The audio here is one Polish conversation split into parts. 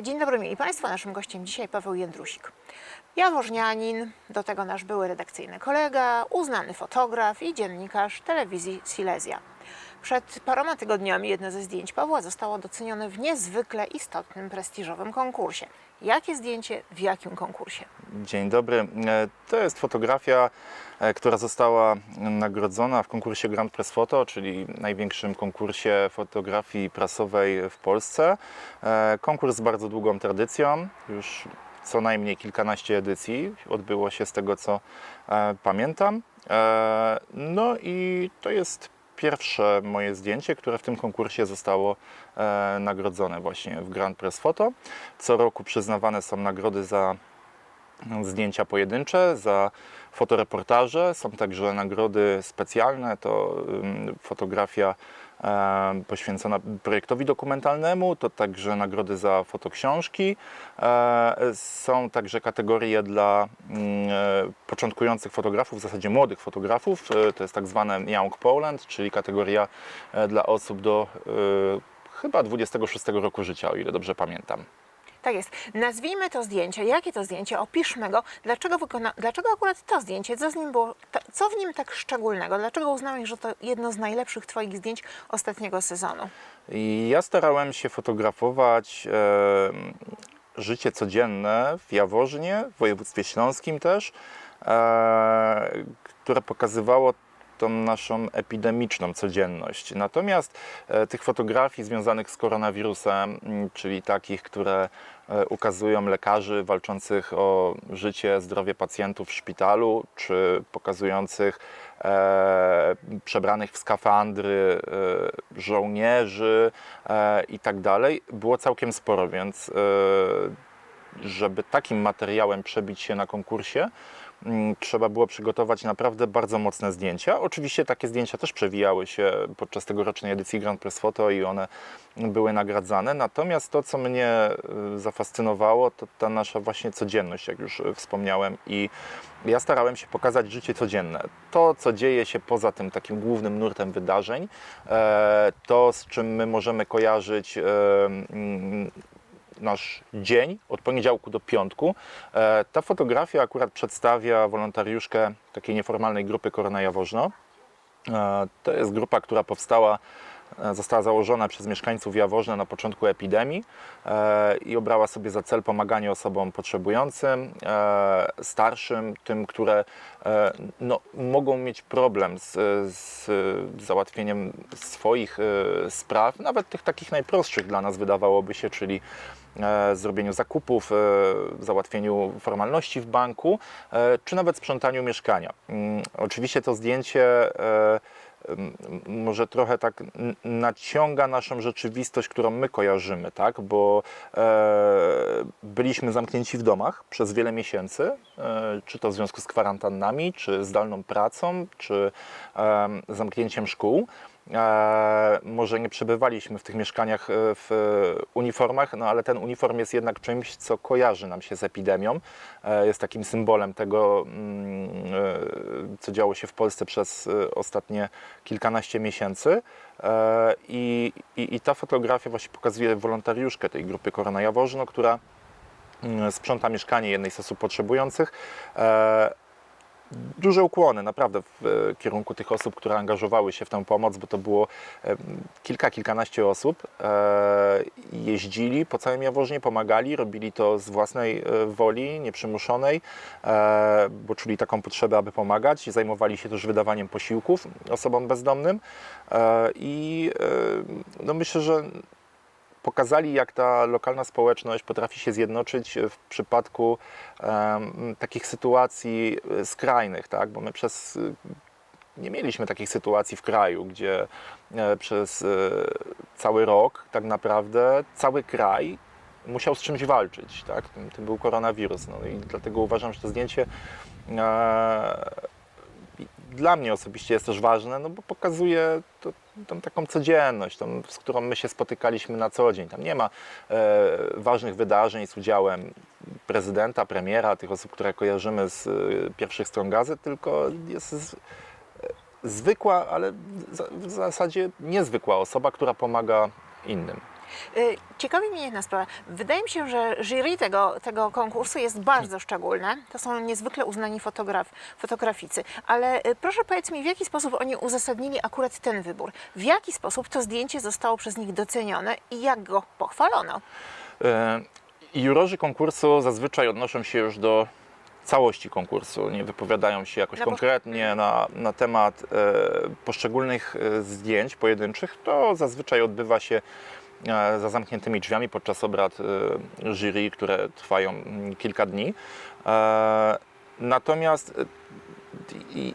Dzień dobry, mili Państwo. Naszym gościem dzisiaj Paweł Jędrusik. Jaworznianin, do tego nasz były redakcyjny kolega, uznany fotograf i dziennikarz telewizji Silesia. Przed paroma tygodniami jedno ze zdjęć Pawła zostało docenione w niezwykle istotnym, prestiżowym konkursie. Jakie zdjęcie w jakim konkursie? Dzień dobry. E, To jest fotografia, e, która została nagrodzona w konkursie Grand Press Photo, czyli największym konkursie fotografii prasowej w Polsce. E, Konkurs z bardzo długą tradycją, już co najmniej kilkanaście edycji odbyło się z tego co pamiętam. No i to jest pierwsze moje zdjęcie, które w tym konkursie zostało e, nagrodzone właśnie w Grand Press Photo. Co roku przyznawane są nagrody za zdjęcia pojedyncze, za fotoreportaże. Są także nagrody specjalne, to fotografia poświęcona projektowi dokumentalnemu, to także nagrody za fotoksiążki. E, są także kategorie dla mm, e, początkujących fotografów, w zasadzie młodych fotografów. E, to jest tak zwane Young Poland, czyli kategoria dla osób do chyba 26 roku życia, o ile dobrze pamiętam. Tak jest. Nazwijmy to zdjęcie. Jakie to zdjęcie? Opiszmy go. Dlaczego, wykona... Dlaczego akurat to zdjęcie? Co, z nim było... Co w nim tak szczególnego? Dlaczego uznałeś, że to jedno z najlepszych Twoich zdjęć ostatniego sezonu? Ja starałem się fotografować e, życie codzienne w Jaworznie, w województwie śląskim też, e, które pokazywało tą naszą epidemiczną codzienność. Natomiast e, tych fotografii związanych z koronawirusem, czyli takich, które ukazują lekarzy walczących o życie, zdrowie pacjentów w szpitalu, czy pokazujących e, przebranych w skafandry e, żołnierzy e, i tak dalej, było całkiem sporo, więc e, żeby takim materiałem przebić się na konkursie, trzeba było przygotować naprawdę bardzo mocne zdjęcia. Oczywiście takie zdjęcia też przewijały się podczas tegorocznej edycji Grand Press Photo i one były nagradzane. Natomiast to, co mnie y, zafascynowało, to ta nasza właśnie codzienność, jak już y, wspomniałem. I ja starałem się pokazać życie codzienne. To, co dzieje się poza tym takim głównym nurtem wydarzeń, e, to, z czym my możemy kojarzyć e, mm, nasz dzień od poniedziałku do piątku. E, Ta fotografia akurat przedstawia wolontariuszkę takiej nieformalnej grupy Korona Jaworzno. E, To jest grupa, która powstała, e, została założona przez mieszkańców Jaworzna na początku epidemii i obrała sobie za cel pomaganie osobom potrzebującym, starszym, tym, które no, mogą mieć problem z, z załatwieniem swoich spraw, nawet tych takich najprostszych dla nas wydawałoby się, czyli zrobieniu zakupów, e, załatwieniu formalności w banku, e, czy nawet sprzątaniu mieszkania. Mm, Oczywiście to zdjęcie e, może trochę tak naciąga naszą rzeczywistość, którą my kojarzymy, tak? bo e, byliśmy zamknięci w domach przez wiele miesięcy, e, czy to w związku z kwarantannami, czy zdalną pracą, czy e, zamknięciem szkół. E, może nie przebywaliśmy w tych mieszkaniach e, w uniformach, no ale ten uniform jest jednak czymś, co kojarzy nam się z epidemią. E, jest takim symbolem tego, mm, co działo się w Polsce przez ostatnie kilkanaście miesięcy. I, i, I ta fotografia właśnie pokazuje wolontariuszkę tej grupy Korona Jaworzno, która mm, sprząta mieszkanie jednej z osób potrzebujących. Duże ukłony naprawdę w e, kierunku tych osób, które angażowały się w tę pomoc, bo to było kilka, kilkanaście osób. E, Jeździli po całym Jaworznie, pomagali, robili to z własnej e, woli, nieprzymuszonej, bo czuli taką potrzebę, aby pomagać. Zajmowali się też wydawaniem posiłków osobom bezdomnym i no myślę, że pokazali, jak ta lokalna społeczność potrafi się zjednoczyć w przypadku em, takich sytuacji e, skrajnych, tak? bo my przez y, nie mieliśmy takich sytuacji w kraju, gdzie e, przez e, cały rok tak naprawdę cały kraj musiał z czymś walczyć. Tak? Tym, tym był koronawirus. No i dlatego uważam, że to zdjęcie e, dla mnie osobiście jest też ważne, no bo pokazuje to, tą taką codzienność, tą, z którą my się spotykaliśmy na co dzień. Tam nie ma e, ważnych wydarzeń z udziałem prezydenta, premiera, tych osób, które kojarzymy z e, pierwszych stron gazet, tylko jest z, e, zwykła, ale w, w zasadzie niezwykła osoba, która pomaga innym. Y, Ciekawi mnie jedna sprawa. Wydaje mi się, że jury tego, tego konkursu jest bardzo szczególne. To są niezwykle uznani fotograf, fotograficy. Ale y, proszę powiedz mi, w jaki sposób oni uzasadnili akurat ten wybór? W jaki sposób to zdjęcie zostało przez nich docenione i jak go pochwalono? E, Jurorzy konkursu zazwyczaj odnoszą się już do całości konkursu, nie wypowiadają się jakoś konkretnie na, na temat e, poszczególnych e, zdjęć pojedynczych. To zazwyczaj odbywa się za zamkniętymi drzwiami podczas obrad e, jury, które trwają mm, kilka dni. E, natomiast e,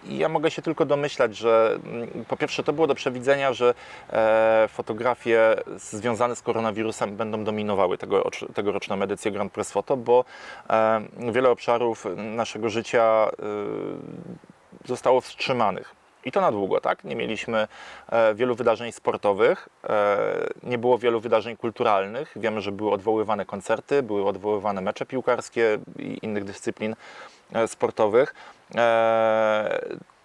ja mogę się tylko domyślać, że mm, po pierwsze to było do przewidzenia, że e, fotografie związane z koronawirusem będą dominowały tego, tegoroczną edycję Grand Press Photo, bo e, wiele obszarów naszego życia e, zostało wstrzymanych. I to na długo, tak? Nie mieliśmy e, wielu wydarzeń sportowych, e, nie było wielu wydarzeń kulturalnych. Wiemy, że były odwoływane koncerty, były odwoływane mecze piłkarskie i innych dyscyplin e, sportowych.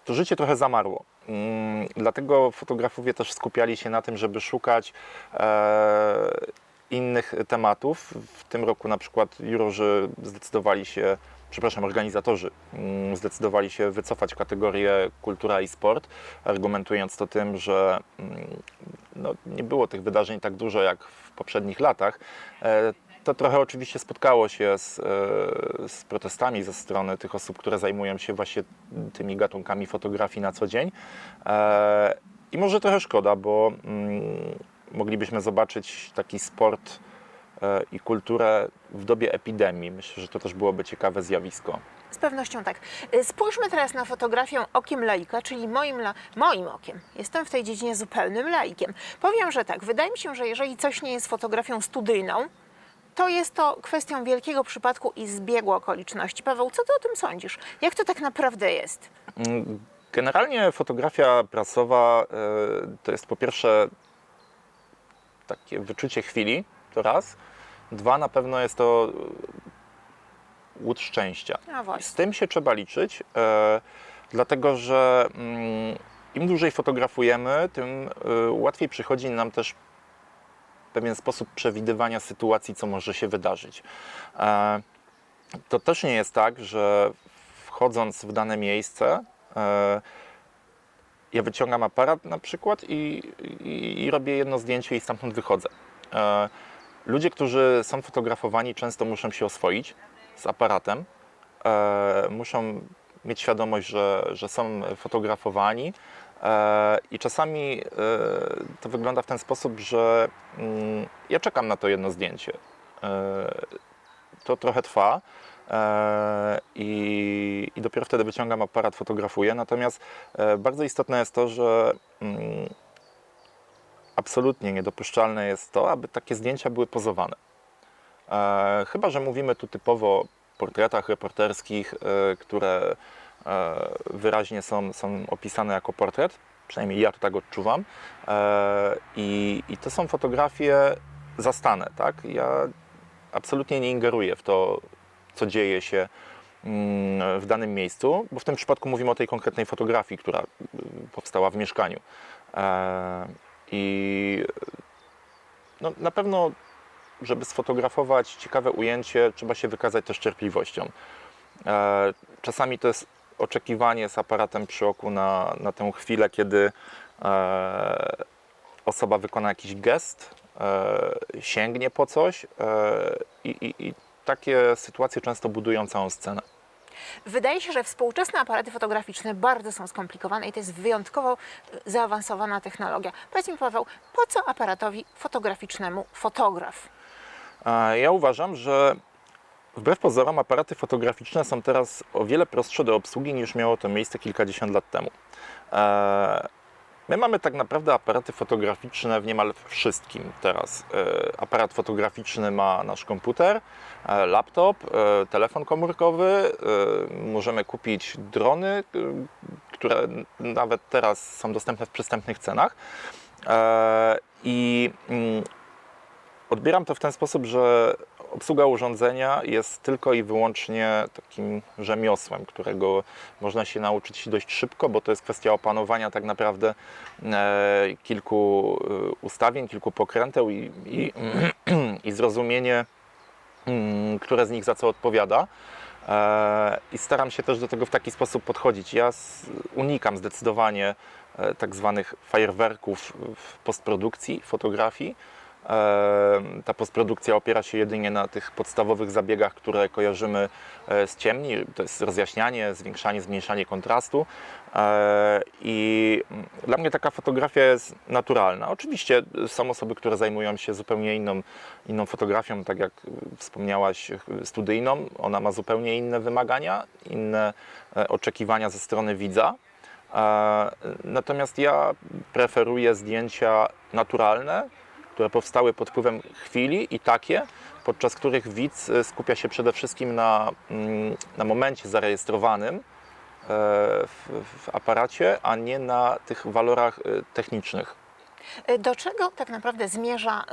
To życie trochę zamarło. Mm, Dlatego fotografowie też skupiali się na tym, żeby szukać innych tematów. W tym roku na przykład jurorzy zdecydowali się, przepraszam, organizatorzy mm, zdecydowali się wycofać kategorię kultura i sport, argumentując to tym, że mm, no, nie było tych wydarzeń tak dużo jak w poprzednich latach. E, To trochę oczywiście spotkało się z, e, z protestami ze strony tych osób, które zajmują się właśnie tymi gatunkami fotografii na co dzień. E, I może trochę szkoda, bo mm, moglibyśmy zobaczyć taki sport e, i kulturę w dobie epidemii. Myślę, że to też byłoby ciekawe zjawisko. Z pewnością tak. Y, Spójrzmy teraz na fotografię okiem laika, czyli moim, la, moim okiem. Jestem w tej dziedzinie zupełnym laikiem. Powiem, że tak, wydaje mi się, że jeżeli coś nie jest fotografią studyjną, to jest to kwestią wielkiego przypadku i zbiegu okoliczności. Paweł, co ty o tym sądzisz? Jak to tak naprawdę jest? Mm, Generalnie fotografia prasowa e, to jest po pierwsze takie wyczucie chwili, to raz. Dwa, na pewno jest to e, łód szczęścia. Z tym się trzeba liczyć, e, dlatego że mm, im dłużej fotografujemy, tym e, łatwiej przychodzi nam też pewien sposób przewidywania sytuacji, co może się wydarzyć. E, to też nie jest tak, że wchodząc w dane miejsce, e, ja wyciągam aparat na przykład i, i, i robię jedno zdjęcie i stamtąd wychodzę. E, ludzie, którzy są fotografowani, często muszą się oswoić z aparatem, e, muszą mieć świadomość, że, że są fotografowani. E, I czasami e, to wygląda w ten sposób, że mm, ja czekam na to jedno zdjęcie. E, to trochę trwa i, i dopiero wtedy wyciągam aparat, fotografuję. Natomiast e, bardzo istotne jest to, że mm, absolutnie niedopuszczalne jest to, aby takie zdjęcia były pozowane. E, chyba, że mówimy tu typowo o portretach reporterskich, e, które e, wyraźnie są, są opisane jako portret. Przynajmniej ja to tak odczuwam. E, i, I to są fotografie zastane, tak? Ja absolutnie nie ingeruję w to, co dzieje się mm, w danym miejscu, bo w tym przypadku mówimy o tej konkretnej fotografii, która y, powstała w mieszkaniu. E, I no, na pewno, żeby sfotografować ciekawe ujęcie, trzeba się wykazać też cierpliwością. E, Czasami to jest oczekiwanie z aparatem przy oku na, na tę chwilę, kiedy e, osoba wykona jakiś gest, sięgnie po coś i, i, i takie sytuacje często budują całą scenę. Wydaje się, że współczesne aparaty fotograficzne bardzo są skomplikowane i to jest wyjątkowo y, zaawansowana technologia. Powiedz mi, Paweł, po co aparatowi fotograficznemu fotograf? E, Ja uważam, że wbrew pozorom aparaty fotograficzne są teraz o wiele prostsze do obsługi niż miało to miejsce kilkadziesiąt lat temu. My mamy tak naprawdę aparaty fotograficzne w niemal wszystkim teraz. E, Aparat fotograficzny ma nasz komputer, e, laptop, e, telefon komórkowy. Możemy kupić drony, które nawet teraz są dostępne w przystępnych cenach. I mm, odbieram to w ten sposób, że obsługa urządzenia jest tylko i wyłącznie takim rzemiosłem, którego można się nauczyć dość szybko, bo to jest kwestia opanowania tak naprawdę e, kilku e, ustawień, kilku pokręteł i, i, i zrozumienie, mm, które z nich za co odpowiada. E, I staram się też do tego w taki sposób podchodzić. Ja unikam zdecydowanie tak zwanych fajerwerków w postprodukcji fotografii. E, Ta postprodukcja opiera się jedynie na tych podstawowych zabiegach, które kojarzymy e, z ciemni. To jest rozjaśnianie, zwiększanie, zmniejszanie kontrastu. E, I mm, dla mnie taka fotografia jest naturalna. Oczywiście są osoby, które zajmują się zupełnie inną, inną fotografią, tak jak wspomniałaś, studyjną. Ona ma zupełnie inne wymagania, inne e, oczekiwania ze strony widza. E, Natomiast ja preferuję zdjęcia naturalne, które powstały pod wpływem chwili i takie, podczas których widz e, skupia się przede wszystkim na, mm, na momencie zarejestrowanym e, w, w aparacie, a nie na tych walorach e, technicznych. Do czego tak naprawdę zmierza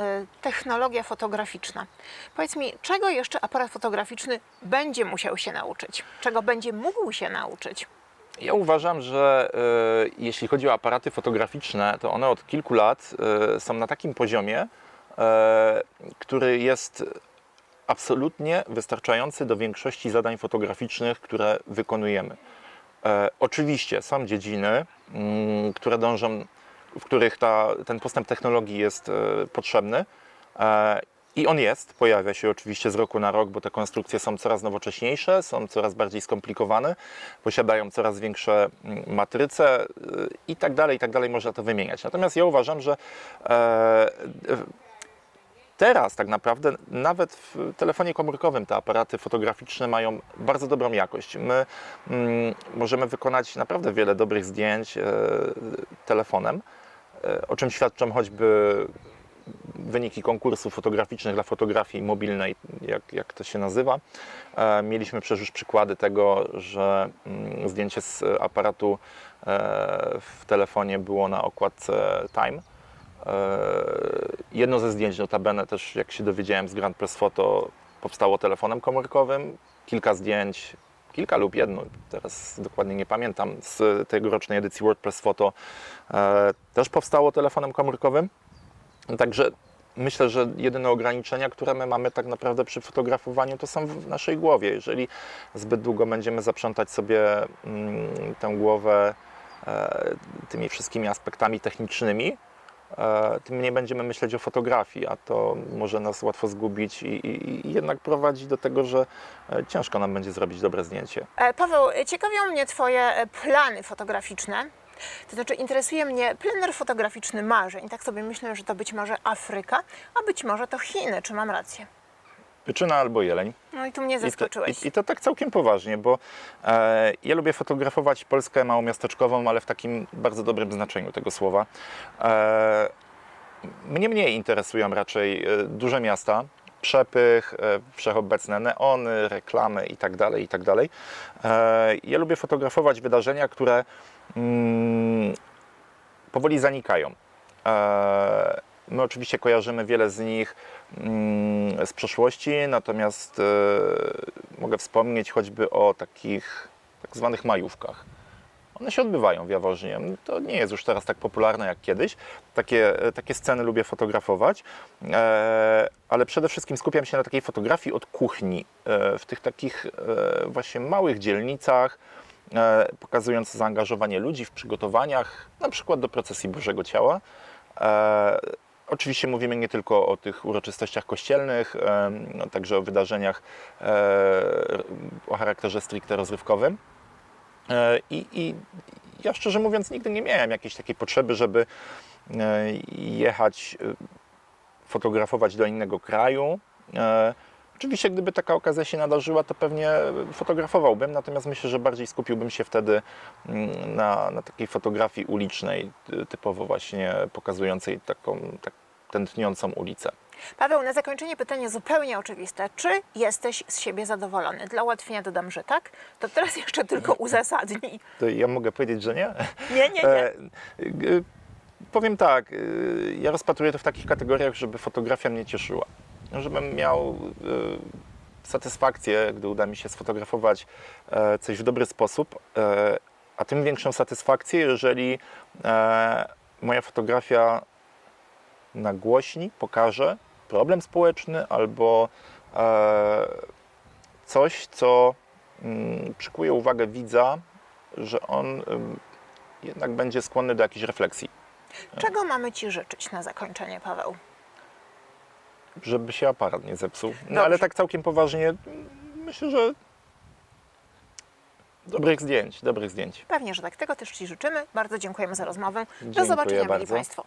technologia fotograficzna? Powiedz mi, czego jeszcze aparat fotograficzny będzie musiał się nauczyć? Czego będzie mógł się nauczyć? Ja uważam, że e, jeśli chodzi o aparaty fotograficzne, to one od kilku lat e, są na takim poziomie, e, który jest absolutnie wystarczający do większości zadań fotograficznych, które wykonujemy. Oczywiście są dziedziny, mm, które dążą, w których ta, ten postęp technologii jest potrzebny. I on jest, pojawia się oczywiście z roku na rok, bo te konstrukcje są coraz nowocześniejsze, są coraz bardziej skomplikowane, posiadają coraz większe mm, matryce y, i tak dalej, i tak dalej, można to wymieniać. Natomiast ja uważam, że e, Teraz tak naprawdę nawet w telefonie komórkowym te aparaty fotograficzne mają bardzo dobrą jakość. My mm, możemy wykonać naprawdę wiele dobrych zdjęć e, telefonem, e, o czym świadczą choćby wyniki konkursów fotograficznych dla fotografii mobilnej, jak, jak to się nazywa. E, mieliśmy przecież już przykłady tego, że mm, zdjęcie z aparatu e, w telefonie było na okładce Time. E, Jedno ze zdjęć notabene też, jak się dowiedziałem z Grand Press Photo, powstało telefonem komórkowym. Kilka zdjęć, kilka lub jedno, teraz dokładnie nie pamiętam, z tegorocznej edycji WordPress Photo też powstało telefonem komórkowym. Także myślę, że jedyne ograniczenia, które my mamy tak naprawdę przy fotografowaniu, to są w naszej głowie. Jeżeli zbyt długo będziemy zaprzątać sobie mm, tę głowę e, tymi wszystkimi aspektami technicznymi, e, tym nie będziemy myśleć o fotografii, a to może nas łatwo zgubić i, i, i jednak prowadzi do tego, że e, ciężko nam będzie zrobić dobre zdjęcie. Paweł, ciekawią mnie Twoje plany fotograficzne. To znaczy, interesuje mnie plener fotograficzny marzeń. Tak sobie myślę, że to być może Afryka, a być może to Chiny. Czy mam rację? Pyczyna albo jeleń. No i tu mnie I to, zaskoczyłeś. i, I to tak całkiem poważnie, bo e, ja lubię fotografować Polskę małomiasteczkową, ale w takim bardzo dobrym znaczeniu tego słowa. E, mnie mniej interesują raczej e, duże miasta, przepych, e, wszechobecne neony, reklamy itd. itd. E, ja lubię fotografować wydarzenia, które powoli zanikają. E, My oczywiście kojarzymy wiele z nich mm, z przeszłości, natomiast e, mogę wspomnieć choćby o takich tak zwanych majówkach. One się odbywają w Jaworznie. To nie jest już teraz tak popularne jak kiedyś. Takie, takie sceny lubię fotografować, e, ale przede wszystkim skupiam się na takiej fotografii od kuchni, w tych takich właśnie małych dzielnicach, pokazując zaangażowanie ludzi w przygotowaniach, na przykład do procesji Bożego Ciała. E, Oczywiście mówimy nie tylko o tych uroczystościach kościelnych, e, no, także o wydarzeniach e, o charakterze stricte rozrywkowym. E, I, I ja szczerze mówiąc nigdy nie miałem jakiejś takiej potrzeby, żeby e, jechać, e, fotografować do innego kraju. Oczywiście, gdyby taka okazja się nadarzyła, to pewnie fotografowałbym, natomiast myślę, że bardziej skupiłbym się wtedy mm, na, na takiej fotografii ulicznej, ty- typowo właśnie pokazującej taką tak, tętniącą ulicę. Paweł, na zakończenie pytanie zupełnie oczywiste. Czy jesteś z siebie zadowolony? Dla ułatwienia dodam, że tak. To teraz jeszcze tylko uzasadnij. To ja mogę powiedzieć, że nie? Nie, nie, nie. E, powiem tak, y, ja rozpatruję to w takich kategoriach, żeby fotografia mnie cieszyła. Żebym miał e, satysfakcję, gdy uda mi się sfotografować e, coś w dobry sposób, e, a tym większą satysfakcję, jeżeli e, moja fotografia nagłośni, pokaże problem społeczny albo coś, co mm, przykuje uwagę widza, że on jednak będzie skłonny do jakiejś refleksji. Czego mamy Ci życzyć na zakończenie, Paweł? Żeby się aparat nie zepsuł. No Dobrze. ale tak całkiem poważnie, myślę, że dobrych zdjęć, dobrych zdjęć. Pewnie, że tak. Tego też Ci życzymy. Bardzo dziękujemy za rozmowę. Do Dziękuję zobaczenia, bardzo. Państwo.